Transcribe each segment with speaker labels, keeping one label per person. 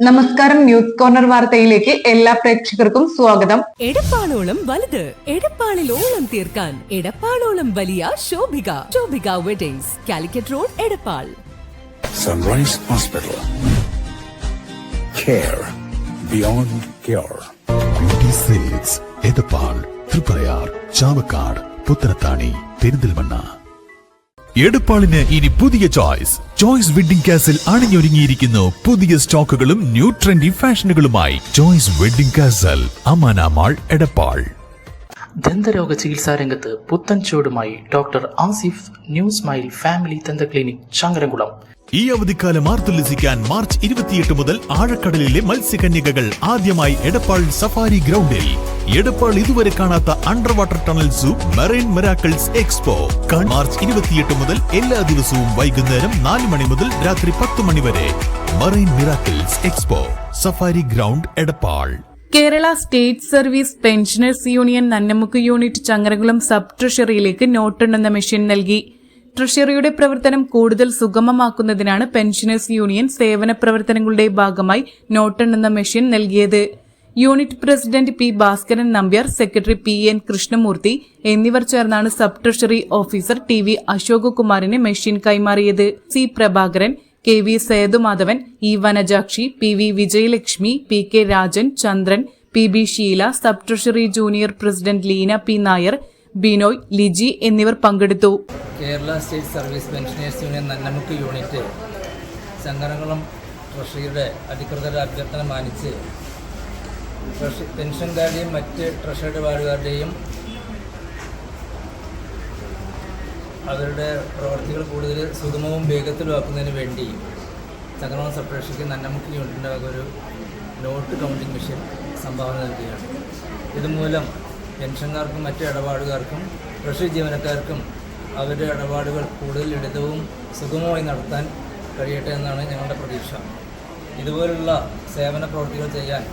Speaker 1: നമസ്കാരം news corner വാർത്തയിലേക്ക് എല്ലാ പ്രേക്ഷകർക്കും സ്വാഗതം.
Speaker 2: എടപ്പാളോളം വലുത് എടപ്പാളിൽ ഓളം തീർക്കാൻ എടപ്പാളോളം വലിയ Shobhika Shobhika weddings Calicut road Edappal.
Speaker 3: Sunrise hospital care
Speaker 4: beyond care Edappal Triprayar Chavakkad Puthanathani Perinthalmanna എടപ്പാളിന് ഇനി പുതിയ ചോയ്സ് ചോയ്സ് വെഡിംഗ് കാസിൽ അണിഞ്ഞൊരുങ്ങിയിരിക്കുന്നു. പുതിയ സ്റ്റോക്കുകളും new trendy ഫാഷനുകളുമായി choice wedding castle Amana mall Edappal.
Speaker 5: ദന്തരോഗ ചികിത്സാ രംഗത്ത് പുത്തൻ ചുവടുമായി doctor Asif new smile family ദന്ത clinic Changaramkulam.
Speaker 4: ഈ അവധിക്കാലം ആർത്തുല്ലസിക്കാൻ മാർച്ച് ഇരുപത്തിയെട്ട് മുതൽ ആഴക്കടലിലെ മത്സ്യകന്യകകൾ ആദ്യമായി എടപ്പാൾ സഫാരി ഗ്രൗണ്ടിൽ. എടപ്പാൾ ഇതുവരെ കാണാത്ത under water tunnel zoo marine miracles expo. March ഇരുപത്തിയെട്ട് മുതൽ എല്ലാ ദിവസവും വൈകുന്നേരം നാല് മണി മുതൽ രാത്രി പത്ത് മണി വരെ. Marine miracles expo safari ground Edappal.
Speaker 6: Kerala state service pensioners union Nannamukku unit Changaramkulam sub ട്രഷറിയിലേക്ക് നോട്ടെണ്ണുന്ന മെഷീൻ നൽകി. ട്രഷറിയുടെ പ്രവർത്തനം കൂടുതൽ സുഗമമാക്കുന്നതിനാണ് പെൻഷനേഴ്സ് യൂണിയൻ സേവന പ്രവർത്തനങ്ങളുടെ ഭാഗമായി നോട്ടെണ്ണുന്ന മെഷീൻ നൽകിയത്. Unit president P Bhaskaran Nambiar secretary P N Krishnamoorthy എന്നിവർ ചേർന്നാണ് sub treasury officer T V അശോകകുമാറിന് machine കൈമാറിയത്. C Prabhakaran K V Sethumadhavan E Vanajakshi P V Vijayalakshmi P K Rajan Chandran P B Sheela sub treasury junior president Leena P Nair Binoy Liji എന്നിവർ പങ്കെടുത്തു.
Speaker 7: Kerala state service pensioners union Nannamukku unit സംഘടനകളും ട്രഷറിയുടെ അധികൃതരുടെ അഭ്യർത്ഥന മാനിച്ച് പെൻഷൻകാരുടെയും മറ്റ് treasury ഇടപാടുകാരുടെയും അവരുടെ പ്രവർത്തികൾ കൂടുതൽ സുഗമവും വേഗത്തിലുമാക്കുന്നതിന് വേണ്ടി ചങ്ങരകുളം സപ്രേഷയ്ക്ക് നന്നമുക്ക് യൂണിറ്റിന്റെ ഒരു നോട്ട് കൗണ്ടിംഗ് മെഷീൻ സംഭാവന നൽകുകയാണ്. ഇതുമൂലം പെൻഷൻകാർക്കും മറ്റ് ഇടപാടുകാർക്കും കൃഷി ജീവനക്കാർക്കും അവരുടെ ഇടപാടുകൾ കൂടുതൽ ലളിതവും സുഗമമായി നടത്താൻ കഴിയട്ടെ എന്നാണ് ഞങ്ങളുടെ പ്രതീക്ഷ. ഇതുപോലുള്ള സേവന പ്രവൃത്തികൾ ചെയ്യാൻ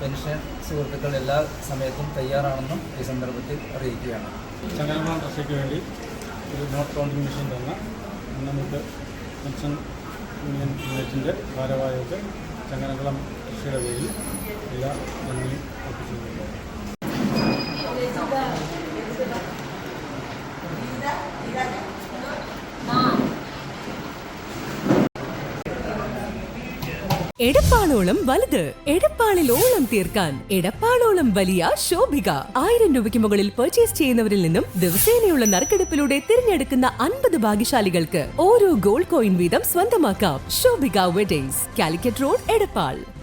Speaker 7: പെൻഷൻ സുഹൃത്തുക്കൾ എല്ലാ സമയത്തും തയ്യാറാണെന്നും ഈ സന്ദർഭത്തിൽ അറിയിക്കുകയാണ്.
Speaker 8: ട്രസ്റ്റിക്ക് വേണ്ടി ഒരു നോട്ട് കോൺട്രിബ്യൂഷൻ തന്ന നമുക്ക് പെൻഷൻ യൂണിയൻ യൂണിറ്റിന്റെ ഭാരവാഹികൾക്ക് ചങ്ങനകുളം കൃഷിയുടെ പേരിൽ എല്ലാ നന്ദിയും അർപ്പിച്ചിട്ടുണ്ട്
Speaker 2: എടപ്പാളോളം വലുത്. എടപ്പാളിൽ ഓളം തീർക്കാൻ. എടപ്പാളോളം വലിയ ശോഭിക. ആയിരം രൂപയ്ക്ക് മുകളിൽ പർച്ചേസ് ചെയ്യുന്നവരിൽ നിന്നും ദിവസേനയുള്ള നറുക്കെടുപ്പിലൂടെ തിരഞ്ഞെടുക്കുന്ന അൻപത് ഭാഗ്യശാലികൾക്ക് ഓരോ ഗോൾഡ് കോയിൻ വീതം സ്വന്തമാക്കാം. Shobhika wedders Calicut road Edappal.